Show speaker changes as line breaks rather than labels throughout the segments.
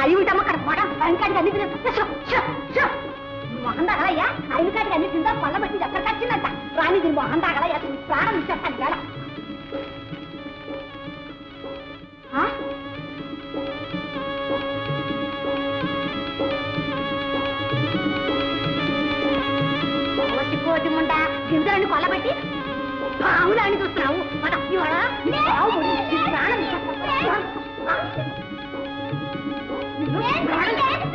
అవి ఉంటాము అక్కడ కూడా ఇంకాడికి అన్ని తినేస్తా మొహం తగలయ్యా? ఐదు కాడికి అన్ని తిందా పళ్ళ పెట్టి ఎక్కడ వచ్చిందంట రాణి దీని మొహం తగలయ్యా? అసలు ప్రాణం ఇచ్చేస్తాను వేళ ఆ? కోటి కోటి ముండా పావులాన్ని చూస్తున్నావు. పద, ఇవాళ ప్రాణం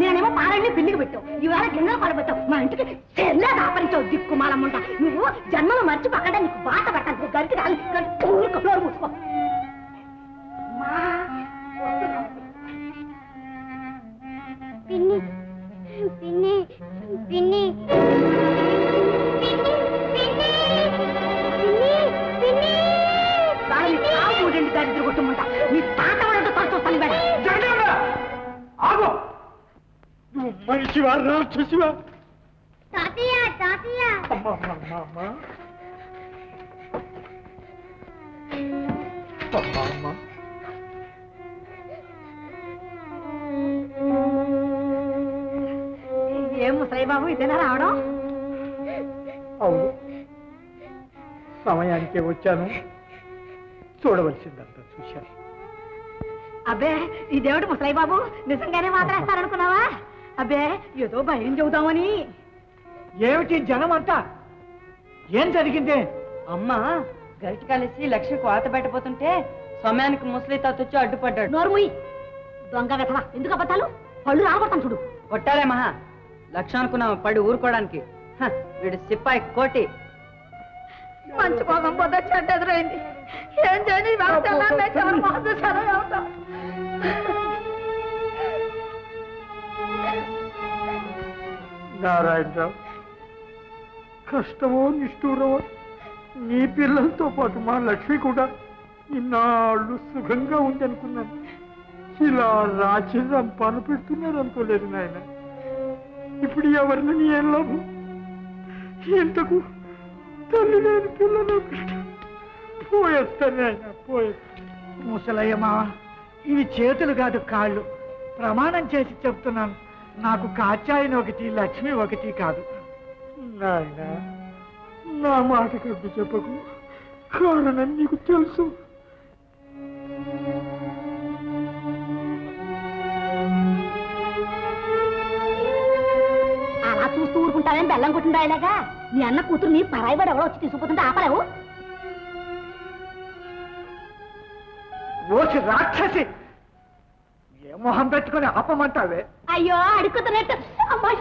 నేనేమో పారాన్ని పిల్లికి పెట్టావు. ఇవాళ గిన్నెలు పడబెట్టావు మా ఇంటికి చెల్లె దాపరించావు దిక్కు మాలమ్మంట. నువ్వు జన్మను మర్చి పక్కన నీకు బాట పడతాను గడికి రాలి ఫ్లోర్ మూసుకో.
పిన్ని పిన్ని పిన్ని
దరిద్ర కుటుంబంట నీ తాత వాళ్ళతో తరచు
జగదేవుడా! ఆగు! నువ్వు మనిషివా రాక్షసివా?
తాతయ్య తాతయ్య.
అమ్మా అమ్మా అమ్మా అమ్మా. అమ్మా
ఏం ముసలి బాబు ఇదేనా రావడం?
అవును. సమయానికే వచ్చాను. చూడవలసిందంతా చూశాను.
అబ్బే ఇదేమిటి ముసలి బాబు నిజంగానే మాట్లాడతారనుకున్నావా అబ్బే ఏదో భయం చెబుదామని.
ఏమిటి జనం అంతా ఏం జరిగింది?
అమ్మ గరిటి కలిసి లక్ష్మి కోత పెట్టబోతుంటే సమయానికి ముసలి తాత వచ్చి అడ్డుపడ్డాడు.
నోర్ముయి. దొంగ వెధవా ఎందుకు అబద్ధాలు? పళ్ళు రాకొడతాను చూడు.
కొట్టాలే మహా. లక్ష అనుకున్నావు పడి ఊరుకోవడానికి? హ, వీడు సిప్పాయి కోటి.
మంచి భోగం పొద్దు చెడ్డ ఎదురైంది. ఏం చేయని ఎవరు మొహం చూశారో ఏమిటో.
నారాయణరావు కష్టమో నిష్ఠూరమో నీ పిల్లలతో పాటు మా లక్ష్మి కూడా ఇన్నాళ్ళు సుఖంగా ఉంది అనుకున్నాను ఇలా రాజ్యం పను పెడుతున్నారు అనుకోలేదు నాయన. ఇప్పుడు ఎవరిని ఏం లాభం? ఇంతకు తల్లి లేని పిల్లలు పోయేస్తాను నాయన పోయేస్తాను ముసలయ్యమా ఇవి చేతులు కాదు కాళ్ళు. ప్రమాణం చేసి చెప్తున్నాను. నాకు కాచాయని ఒకటి లక్ష్మి ఒకటి కాదు. నాయన నా మాట కట్టు చెప్పకు. కారణం నీకు తెలుసు.
అలా చూస్తూ ఊరుకుంటావేం బెల్లం కొట్టిందా ఇలాగా నీ అన్న కూతురుని పరాయిబడి ఎవడో వచ్చి తీసుకుపోతుంటే ఆపలేవు?
ఓసి రాక్షసి! ఏ మొహం పెట్టుకొని ఆపమంటావే?
అయ్యో అడుగుతున్నట్టు అమ్మాయి